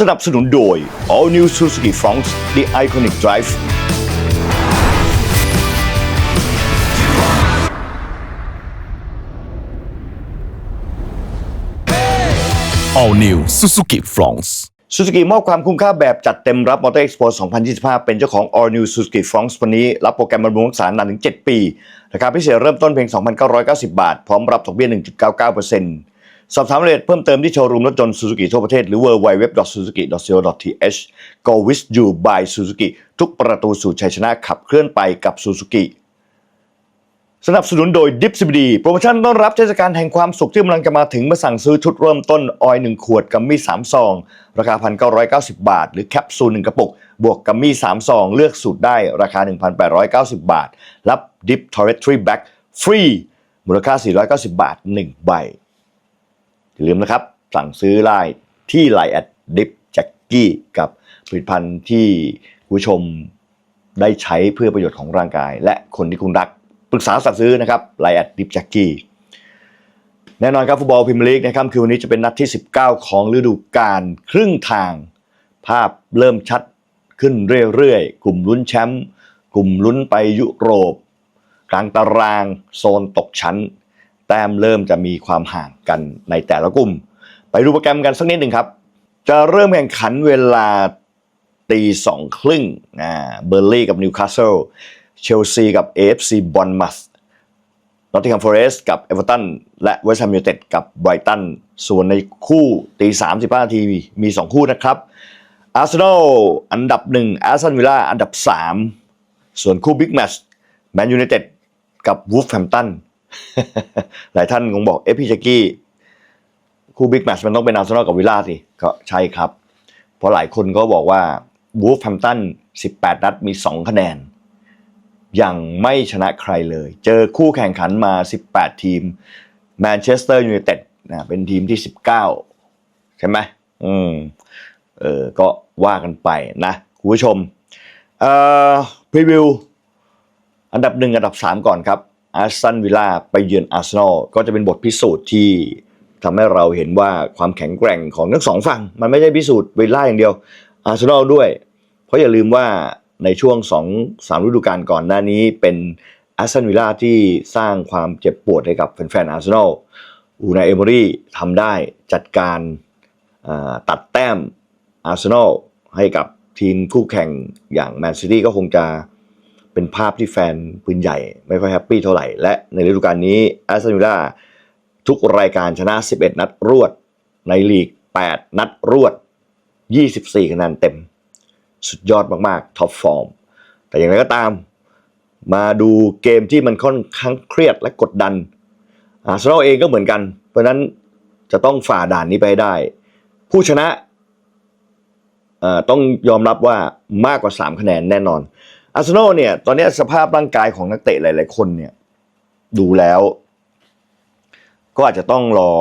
สนับสนุนโดย All New Suzuki Fronx The Iconic Drive All New Suzuki Fronts ซูซูกิมอบความคุ้มค่าแบบจัดเต็มรับมอเตอร์เอ็กซ์โป2025 เป็นเจ้าของ All New Suzuki Fronx วันนี้ รับโปรแกรมบำรุงรักษานานถึง 7 ปี ราคาพิเศษเริ่มต้นเพียง 2,990 บาท พร้อมรับดอกเบี้ย 1.99% สอบถามรายละเอียดเพิ่มเติมที่โชว์รูมรถยนต์ซูซูกิทั่วประเทศ หรือ www.suzuki.co.th Go with you by Suzuki ทุกประตูสู่ชัยชนะขับเคลื่อนไปกับซูซูกิสนับสนุนโดยดิฟซิบดีโปรโมชั่นต้อนรับเทศกาลแห่งความสุขที่กำลังจะมาถึงเมื่อสั่งซื้อชุดเริ่มต้น ออยล์1ขวด กัมมี่3ซอง ราคา 1,990 บาท หรือแคปซูล1กระปุก บวกกัมมี่3ซอง เลือกสูตรได้ราคา 1,890 บาท รับดิฟทอร์เรทรีแบ็กฟรีมูลค่า 490 บาท 1 ใบ อย่าลืมนะครับ สั่งซื้อไลน์ที่ไลน์แอดดิฟแจ็กกี้กับผลิตภัณฑ์ที่คุณผู้ชมได้ใช้เพื่อประโยชน์ของร่างกาย และคนที่คุณรักปรึกษาสั่งซื้อนะครับไลน์แอดดิฟแจ็กกี้แน่นอนครับฟุตบอลพรีเมียร์ลีกในค่ำคืนวันนี้จะเป็นนัดที่ 19 ของฤดูกาลครึ่งทาง ภาพเริ่มชัดขึ้นเรื่อยๆ กลุ่มลุ้นแชมป์กลุ่มลุ้นไปยุโรป กลางตารางโซนตกชั้น แต้มเริ่มจะมีความห่างกันในแต่ละกลุ่ม ไปดูโปรแกรมกันสักนิดหนึ่งครับ จะเริ่มแข่งขันเวลาตีสองครึ่งนะเบอร์ลี่กับนิวคาสเซิลเชลซีกับ AFC บอนมัสนอตติงแฮมฟอเรสต์กับเอเวอร์ตันและเวสต์แฮมยูไนเต็ดกับไบรตันส่วนในคู่ตีสามสิบห้านาทีมีสองคู่นะครับอาร์เซนอลอันดับหนึ่งอาร์เซนวิลล่าอันดับสามส่วนคู่บิ๊กแมตช์แมนยูไนเต็ดกับวูฟแฮมตัน หลายท่านคงบอกเอะพี่แจ็กกี้คู่บิ๊กแมช์มันต้องเป็นอาร์เซนอลกับวิลล่าสิก็ใช่ครับ เพราะหลายคนก็บอกว่าวูฟแฮมตัน18 นัดมี 2 คะแนน ยังไม่ชนะใครเลย เจอคู่แข่งขันมา 18 ทีมแมนเชสเตอร์ยูไนเต็ดนะเป็นทีมที่ 19 ใช่ไหมอืมเออก็ว่ากันไปนะคุณผู้ชมเอ่อพรีวิวอันดับหนึ่งอันดับสามก่อนครับ อาร์ซันวิลล่าไปเยือนอาร์เซนอลก็จะเป็นบทพิสูจน์ที่ทำให้เราเห็นว่าความแข็งแกร่งของทั้งสองฝั่ง มันไม่ได้พิสูจน์วิลล่าอย่างเดียว อาร์เซนอลด้วย เพราะอย่าลืมว่าในช่วง2อสามฤดูกาลก่อนหน้านี้เป็นอาร์ซันวิลล่าที่สร้างความเจ็บปวดให้กับแฟนๆอาร์เซนอลอูนายเอเมอรี่ทำได้จัดการตัดแต้มอาร์เซนอลให้กับทีมคู่แข่งอย่างแมนซิตี้ก็คงจะ เป็นภาพที่แฟนปืนใหญ่ไม่ค่อยแฮปปี้เท่าไหร่ และในฤดูกาลนี้แอสตันวิลล่าทุกรายการชนะ 11 นัดรวด ในลีก 8 นัดรวด 24 คะแนนเต็ม สุดยอดมากๆ ท็อปฟอร์ม แต่อย่างไรก็ตาม มาดูเกมที่มันค่อนข้างเครียดและกดดัน อาร์เซนอลเองก็เหมือนกัน เพราะนั้นจะต้องฝ่าด่านนี้ไปได้ ผู้ชนะต้องยอมรับว่ามากกว่า 3 คะแนนแน่นอน อาร์เซนอลเนี่ย ตอนนี้สภาพร่างกายของนักเตะหลาย ๆ คนเนี่ย ดูแล้ว ก็อาจจะต้องรอ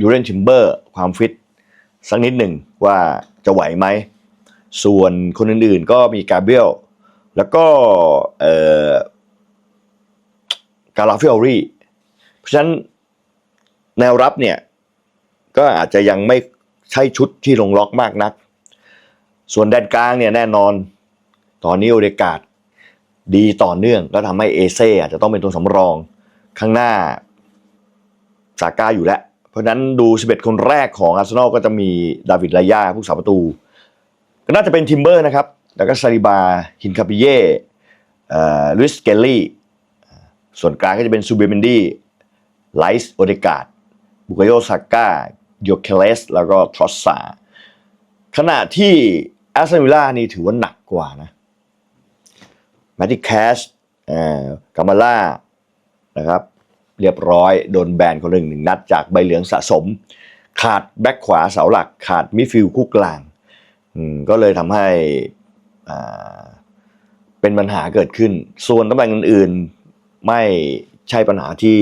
ยูเรนทิมเบอร์ความฟิต สักนิดหนึ่งว่าจะไหวไหม ส่วนคนอื่น ๆ ก็มีกาเบรียลแล้วก็เอ่อการาฟิออรีเพราะฉะนั้นแนวรับเนี่ย ก็อาจจะยังไม่ใช่ชุดที่ลงล็อกมากนัก ส่วนแดนกลางเนี่ยแน่นอน ตอนนี้โอเดกาดดีต่อเนื่องก็ทำให้เอเซ่อาจจะต้องเป็นตัวสำรองข้างหน้าซาก้าอยู่แล้ว เพราะนั้นดู 11 คนแรกของอาร์เซนอลก็จะมีดาวิดลายาผู้สาประตู ก็น่าจะเป็นทิมเบอร์นะครับ แล้วก็ซาลิบาฮินคาปิเย่ลุยส์เกลลี่ ส่วนกลางก็จะเป็นซูเบเมนดี้ไลส์โอเดกาดบุกโยซาก้าโยเคเลส แล้วก็ทรอสซาขณะที่แอสตันวิลล่านี่ถือว่าหนักกว่านะ แมตติแคชกามาล่านะครับเรียบร้อยโดนแบนคนหนึ่งหนึ่งนัดจากใบเหลืองสะสม ขาดแบ็คขวาเสาหลัก ขาดมิดฟิลด์คู่กลางก็เลยทำให้เป็นปัญหาเกิดขึ้น ส่วนตำแหน่งอื่นๆ ไม่ใช่ปัญหาที่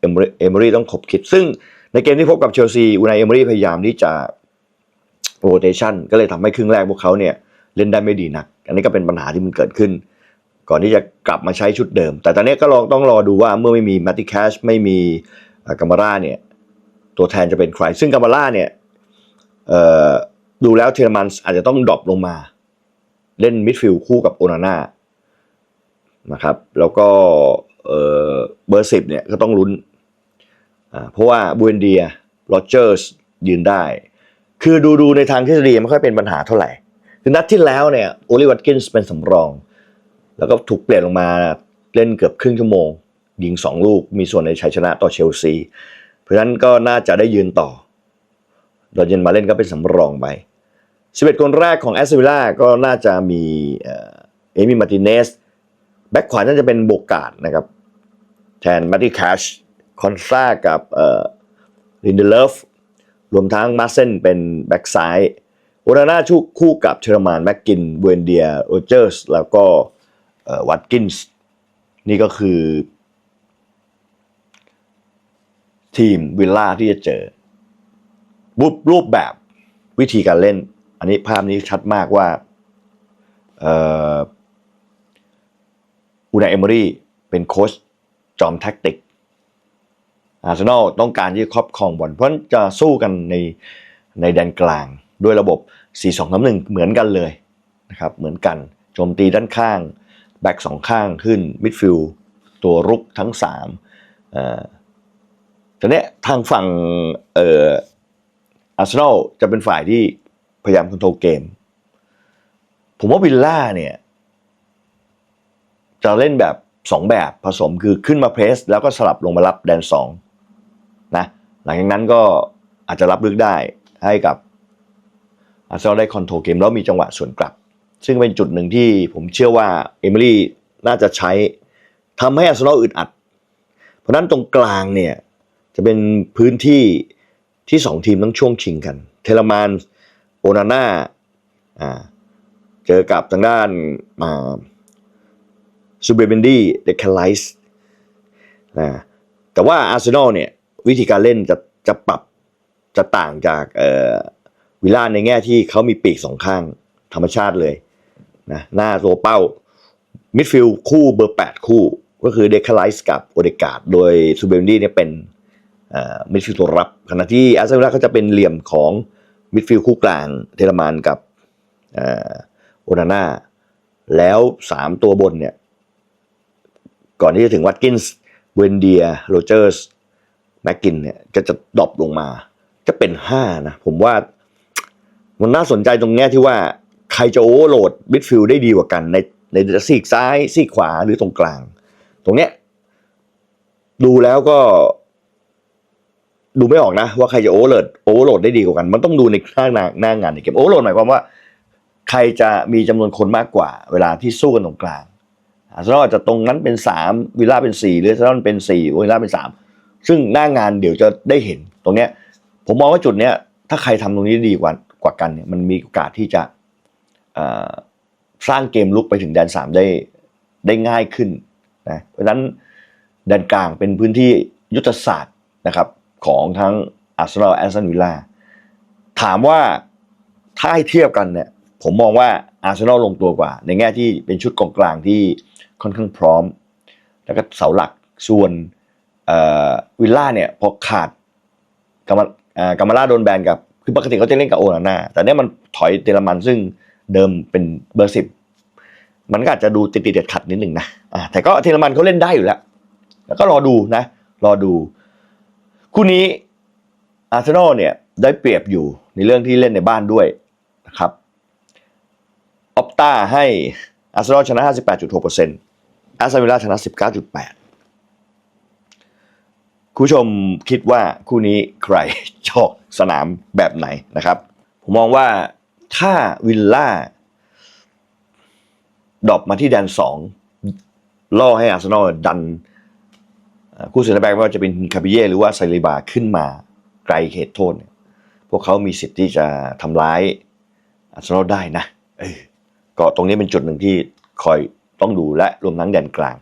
เอมเอมอรี่ต้องขบคิด ซึ่งในเกมที่พบกับเชลซีอูนายเอมอรี่พยายามที่จะโรเ t ชันก็เลยทำให้ครึ่งแรกพวกเขาเนี่ยเล่นได้ไม่ดีนัก อันนี้ก็เป็นปัญหาที่มันเกิดขึ้น ก่อนที่จะกลับมาใช้ชุดเดิม แต่ตอนนี้ก็ลองต้องรอดูว่าเมื่อไม่มีมัตติแคชไม่มีกามาร่าเนี่ยตัวแทนจะเป็นใคร ซึ่งกามาร่าเนี่ยดูแล้วเทเลมันส์อาจจะต้องดรอปลงมา เล่นมิดฟิลด์คู่กับโอนาน่านะครับ แล้วก็เบอร์สิบเนี่ยก็ต้องลุ้น เพราะว่าบูเอนเดียโรเจอร์สยืนได้ คือดูดูในทางทฤษฎีไม่ค่อยเป็นปัญหาเท่าไหร่ คือนัดที่แล้วเนี่ยโอลิวัตกินส์เป็นสำรอง แล้วก็ถูกเปลี่ยนลงมาเล่นเกือบครึ่งชั่วโมง ยิงสองลูกมีส่วนในชัยชนะต่อเชลซี เพราะฉะนั้นก็น่าจะได้ยืนต่อดอเยนมาเล่นก็เป็นสำรองไป11 คนแรกของแอสเซวิล่าก็น่าจะมีเอมี่มาร์ติเนสแบ็คขวาน่าจะเป็นโบกาดนะครับแทนมาติแคชคอนซากับลินเดเลฟรวมทั้งมาเซนเป็นแบ็คซ้ายโอนาน่าชุกคู่กับเชอร์มานแม็กกินเวนเดียโรเจอร์สแล้วก็ วัตกินส์นี่ก็คือ ทีมวิลล่าที่จะเจอรูปรูปแบบวิธีการเล่น อันนี้ภาพนี้ชัดมากว่าอูนาเอมอรี่เป็นโค้ชจอมแท็กติกอาร์เซนอลต้องการที่ครอบครองบอลเพราะจะสู้กันในในแดนกลางด้วยระบบ 4-2-3-1 เหมือนกันเลยนะครับเหมือนกันโจมตีด้านข้าง แบ็กสองข้างขึ้นมิดฟิลด์ตัวรุกทั้ง3เอ่อทีเนี้ยทางฝั่งเอ่ออาร์เซนอลจะเป็นฝ่ายที่พยายามคอนโทรลเกม ผมว่าวิลล่าเนี่ยจะเล่นแบบสองแบบผสมคือขึ้นมาเพรส แล้วก็สลับลงมารับแดนสองนะหลังจากนั้นก็อาจจะรับลึกได้ให้กับอาร์เซนอลได้คอนโทรลเกม แล้วมีจังหวะสวนกลับ ซึ่งเป็นจุดหนึ่งที่ผมเชื่อว่าเอมิลี่น่าจะใช้ทำให้อาร์เซนอลอึดอัด เพราะนั้นตรงกลางเนี่ยจะเป็นพื้นที่ที่สองทีมต้องช่วงชิงกัน เทเลมานโอนาน่าเจอกับทางด้านมาซูเบเบนดี้เดคไลส์นะแต่ว่าอาร์เซนอลเนี่ยวิธีการเล่นจะจะปรับจะต่างจากวิลล่าในแง่ที่เขามีปีกสองข้างธรรมชาติเลย นะหน้าตัวเป้า มิดฟิลด์คู่เบอร์ 8 คู่ ก็คือเดคไลส์กับโอเดกาดโดยซูเบนดี้เนี่ยเป็นมิดฟิลด์ตัวรับ ขณะที่อาร์เซนอลเขาจะเป็นเหลี่ยมของมิดฟิลด์คู่กลางเทเลมานกับอโอนาน่าแล้ว 3 ตัวบนเนี่ย ก่อนที่จะถึงวัตกินส์เวนเดียโรเจอร์สแม็กกินเนี่ยก็จะดรอปลงมา จะเป็น 5 นะ ผมว่ามันน่าสนใจตรงเนี้ยที่ว่า ใครจะโอเวอร์โหลดมิดฟิลด์ได้ดีกว่ากันในในซีกซ้ายซีกขวาหรือตรงกลาง ตรงเนี้ยดูแล้วก็ ดูไม่ออกนะ ว่าใครจะโอเวอร์โหลดโอเวอร์โหลดได้ดีกว่ากัน มันต้องดูในหน้างานหน้างานในเกมโอเวอร์โหลดหมายความว่า ใครจะมีจำนวนคนมากกว่า เวลาที่สู้กันตรงกลางอาร์เซนอลอาจจะตรงนั้นเป็นสามวิลล่าเป็นสี่หรืออาร์เซนอลเป็นสี่วิลล่าเป็นสามซึ่งหน้างานเดี๋ยวจะได้เห็นตรงเนี้ย ผมมองว่าจุดเนี้ยถ้าใครทำตรงนี้ดีกว่ากว่ากันเนี่ยมันมีโอกาสที่จะ สร้างเกมลุกไปถึงแดนสามได้ได้ง่ายขึ้นนะเพราะฉะนั้นแดนกลางเป็นพื้นที่ยุทธศาสตร์นะครับของทั้งอาร์เซนอลแอสตันวิลล่าถามว่าถ้าให้เทียบกันเนี่ยผมมองว่าอาร์เซนอลลงตัวกว่า ในแง่ที่เป็นชุดกองกลางที่ค่อนข้างพร้อม แล้วก็เสาหลักส่วนวิลล่าเนี่ยพอขาดกามาอ่ากามาล่าโดนแบนกับคือปกติเขาจะเล่นกับโอนาน่าแต่เนี่ยมันถอยเตลมันซึ่ง เดิมเป็นเบอร์สิบมันก็อาจจะดูติดติดๆขัดนิดหนึ่งนะแต่ก็เทเลมันเขาเล่นได้อยู่แล้ว แล้วก็รอดูนะ รอดู คู่นี้อาร์เซนอลเนี่ยได้เปรียบอยู่ในเรื่องที่เล่นในบ้านด้วยนะครับออปตาให้อาร์เซนอลชนะ 58.6%อาร์เซนอลชนะ 19.8 คุณผู้ชมคิดว่าคู่นี้ใครชอบสนามแบบไหนนะครับ ผมมองว่า ถ้าวิลล่าดรอปมาที่แดนสองล่อให้อาร์เซนอลดันคู่เซนเตอร์แบ็กไม่ว่าจะเป็นคาบิเย่หรือว่าไซริบาขึ้นมาไกลเขตโทษเนี่ยพวกเขามีสิทธิ์ที่จะทำร้ายอาร์เซนอลได้นะเออก็ตรงนี้เป็นจุดหนึ่งที่คอยต้องดูและรวมทั้งแดนกลาง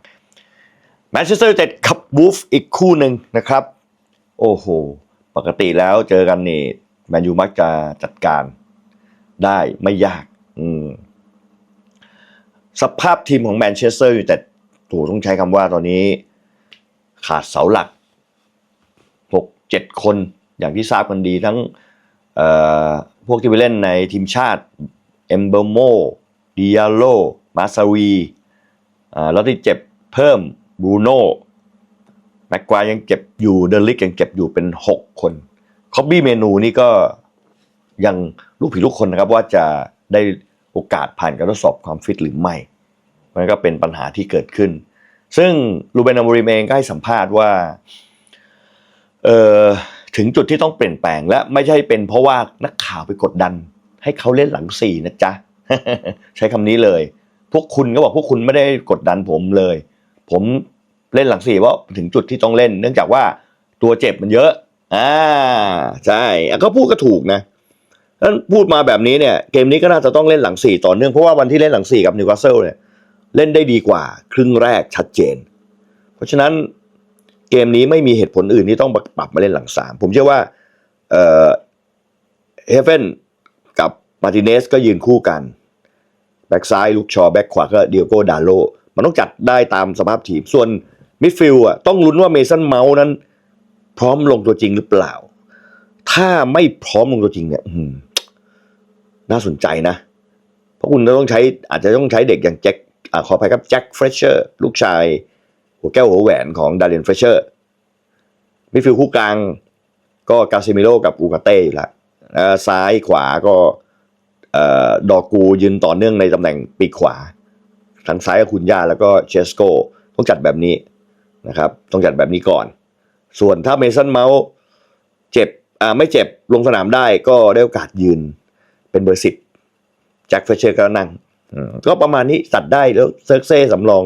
แมนเชสเตอร์ยูไนเต็ดขับบูฟอีกคู่หนึ่งนะครับ โอ้โห ปกติแล้วเจอกันนี่แมนยูมักจะจัดการ ได้ไม่ยากสภาพทีมของแมนเชสเตอร์อยูไนเต็ดถูกต้องใช้คำว่าตอนนี้ขาดเสาหลักหกเจ็ดคนอย่างที่ทราบกันดีทั้งพวกที่ไปเล่นในทีมชาติเอมเบอร์โมดิอาโลมาซาวีแล้วที่เจ็บเพิ่มบรูโน่แม็กควายยังเจ็บอยู่เดลิกยังเจ็บอยู่เป็น 6 คนคอบบี้เมนูนี่ก็ ยังลูกผีลูกคนนะครับว่าจะได้โอกาสผ่านการทดสอบความฟิตหรือไม่มันก็เป็นปัญหาที่เกิดขึ้น ซึ่งลูเบนอมริมเองก็ให้สัมภาษณ์ว่าเออถึงจุดที่ต้องเปลี่ยนแปลงและไม่ใช่เป็นเพราะว่านักข่าวไปกดดัน ให้เขาเล่นหลังสี่นะจ๊ะ ใช้คำนี้เลย พวกคุณก็บอกพวกคุณไม่ได้กดดันผมเลย ผมเล่นหลังสี่เพราะถึงจุดที่ต้องเล่น เนื่องจากว่าตัวเจ็บมันเยอะ อ่า ใช่ก็พูดก็ถูกนะ ถ้าพูดมาแบบนี้เนี่ยเกมนี้ก็น่าจะต้องเล่นหลังสี่ต่อเนื่องเพราะว่าวันที่เล่นหลังสี่กับนิวคาสเซิลเนี่ยเล่นได้ดีกว่าครึ่งแรกชัดเจน เพราะฉะนั้นเกมนี้ไม่มีเหตุผลอื่นที่ต้องปรับมาเล่นหลังสามผมเชื่อว่าเอ่อเฮเฟนกับมาติเนสก็ยืนคู่กัน แบ็กซ้ายลูกชอแบ็กขวาก็เดียโกดาโลมันต้องจัดได้ตามสภาพทีม ส่วนมิดฟิลด์อะต้องลุ้นว่าเมสันเมาส์นั้น พร้อมลงตัวจริงหรือเปล่า ถ้าไม่พร้อมลงตัวจริงเนี่ยอืม น่าสนใจนะ เพราะคุณจะต้องใช้อาจจะต้องใช้เด็กอย่างแจ็คขออภัยครับแจ็คเฟรชเชอร์ลูกชาย หัวแก้วหัวแหวนของดารินเฟรชเชอร์มิดฟิลด์คู่กลางก็กาซิมิโลกับอูกาเต้อยู่แล้วแล้วซ้ายขวาก็ดอกกูยืนต่อเนื่องในตำแหน่งปีกขวาทางซ้ายก็คุณย่าแล้วก็เชสโกต้องจัดแบบนี้นะครับ ต้องจัดแบบนี้ก่อน ส่วนถ้าเมสันเมาส์เจ็บไม่เจ็บลงสนามได้ก็ได้โอกาสยืน เป็นเบอร์สิบแจ็คเฟเชอร์ก็นั่งก็ประมาณนี้จัดได้แล้วเซิร์กเซ่สำรอง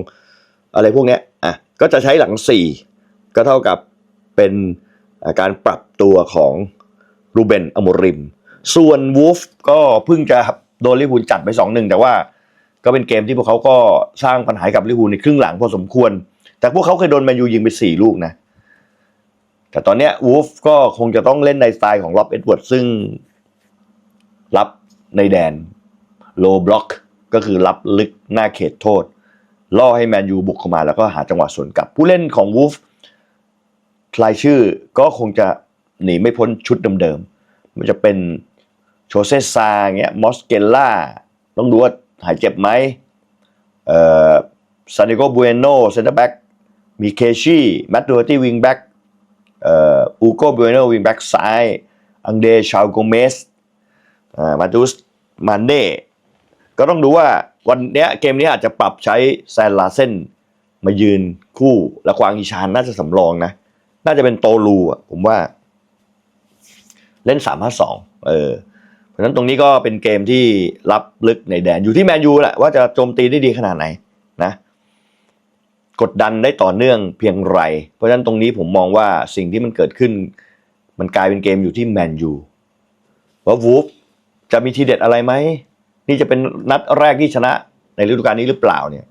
อะไรพวกเนี้ยอะก็จะใช้หลังสี่ก็เท่ากับเป็นการปรับตัวของรูเบนอโมริม ส่วนวูฟก็เพิ่งจะโดนลิเวอร์พูลจัดไปสองหนึ่งแต่ว่าก็เป็นเกมที่พวกเขาก็สร้างปัญหากับลิเวอร์พูลในครึ่งหลังพอสมควร แต่พวกเขาเคยโดนแมนยูยิงไปสี่ลูกนะ แต่ตอนเนี้ยวูฟก็คงจะต้องเล่นในสไตล์ของล็อบเอ็ดเวิร์ดซึ่ง รับในแดนโลบล็อกก็คือรับลึกหน้าเขตโทษ ล่อให้แมนยูบุกเข้ามาแล้วก็หาจังหวะสวนกลับ ผู้เล่นของวูฟรายชื่อก็คงจะหนีไม่พ้นชุดเดิมๆมันจะเป็นโชเซซาเงี้ยมอสเกลล่าต้องดูว่าหายเจ็บไหมเอ่อซานิโกบูเอโนเซนเตอร์แบ็กมีเคชี่แมตดูตี้วิงแบ็กเอ่ออูโกบูเอโนวิงแบ็กซ้าย อังเดชาวโกเมส มาตุสมันเน่ก็ต้องดูว่าวันเนี้ยเกมนี้อาจจะปรับใช้แซนลาเซนมายืนคู่และควางอีชานน่าจะสำรองนะ น่าจะเป็นโตลูอะผมว่า เล่นสามห้าสองเออเพราะฉะนั้นตรงนี้ก็เป็นเกมที่รับลึกในแดนอยู่ที่แมนยูแหละว่าจะโจมตีได้ดีขนาดไหนนะ กดดันได้ต่อเนื่องเพียงไร เพราะฉะนั้นตรงนี้ผมมองว่าสิ่งที่มันเกิดขึ้น มันกลายเป็นเกมอยู่ที่แมนยูว่าวูฟ จะมีทีเด็ดอะไรไหม นี่จะเป็นนัดแรกที่ชนะในฤดูกาลนี้หรือเปล่าเนี่ย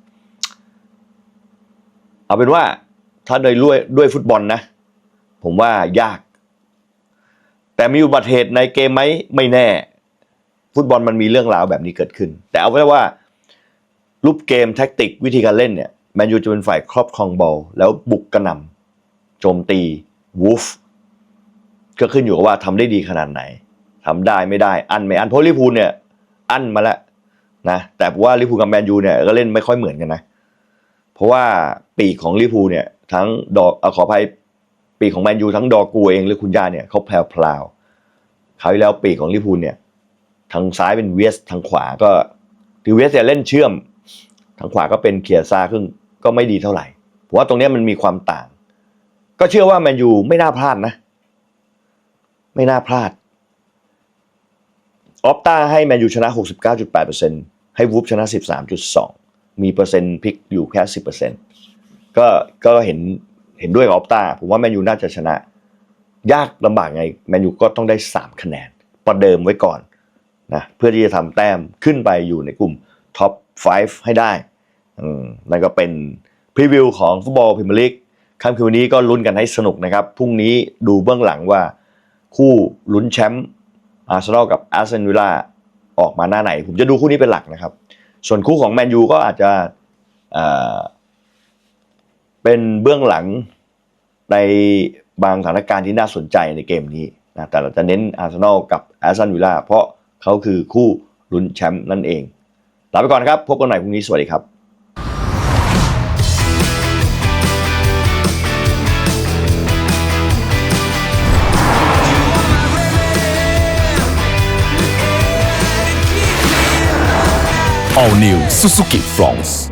เอาเป็นว่าถ้าโดยด้วยด้วยฟุตบอลนะ ผมว่ายาก แต่มีอุบัติเหตุในเกมไหมไม่แน่ ฟุตบอลมันมีเรื่องราวแบบนี้เกิดขึ้น แต่เอาไว้ว่ารูปเกมแท็กติกวิธีการเล่นเนี่ยแมนยูจะเป็นฝ่ายครอบครองบอลแล้วบุกกระหน่ำโจมตีวูฟก็ขึ้นอยู่กับว่าทำได้ดีขนาดไหน ทำได้ไม่ได้ อันไม่อันเพราะลิพูลเนี่ย อันมาแล้วนะแต่ว่าลิพูลกับแมนยูเนี่ยก็เล่นไม่ค่อยเหมือนกันนะ เพราะว่าปีกของลิพูลเนี่ย ทั้งดอกอขออภัยปีกของแมนยูทั้งดอกูเองหรือคุณย่าเนี่ยเขาแพลวพลาวๆคราวที่แล้วปีกของลิพูลเนี่ยทางซ้ายเป็นเวสทางขวาก็คือเวสเนี่ยเล่นเชื่อม ทางขวาก็เป็นเคียร์ซาครึ่งก็ไม่ดีเท่าไหร่ผมว่าตรงนี้มันมีความต่าง ก็เชื่อว่าแมนยูไม่น่าพลาดนะ ไม่น่าพลาด ออฟตาให้แมนยูชนะ 69.8%ให้วูฟชนะ 13.2 มีเปอร์เซ็นต์พลิกอยู่แค่ 10%ก็ก็เห็นเห็นด้วยกับออฟตาผมว่าแมนยูน่าจะชนะ ยากลำบากไงแมนยูก็ต้องได้ 3 คะแนนประเดิมไว้ก่อนนะเพื่อที่จะทำแต้มขึ้นไปอยู่ในกลุ่มท็อป 5 ให้ได้นั่นก็เป็นพรีวิวของฟุตบอลพรีเมียร์ลีกค่ำคืนนี้ก็ลุ้นกันให้สนุกนะครับ พรุ่งนี้ดูเบื้องหลังว่าคู่ลุ้นแชมป์ อาร์เซนอลกับอาร์เซนวิลล่าออกมาหน้าไหน ผมจะดูคู่นี้เป็นหลักนะครับ ส่วนคู่ของแมนยูก็อาจจะเป็นเบื้องหลังในบางสถานการณ์ที่น่าสนใจในเกมนี้นะแต่เราจะเน้นอาร์เซนอลกับอาร์เซนวิลล่าเพราะเขาคือคู่ลุ้นแชมป์นั่นเองลาไปก่อนนะครับ พบกันใหม่พรุ่งนี้สวัสดีครับ All New Suzuki Fronts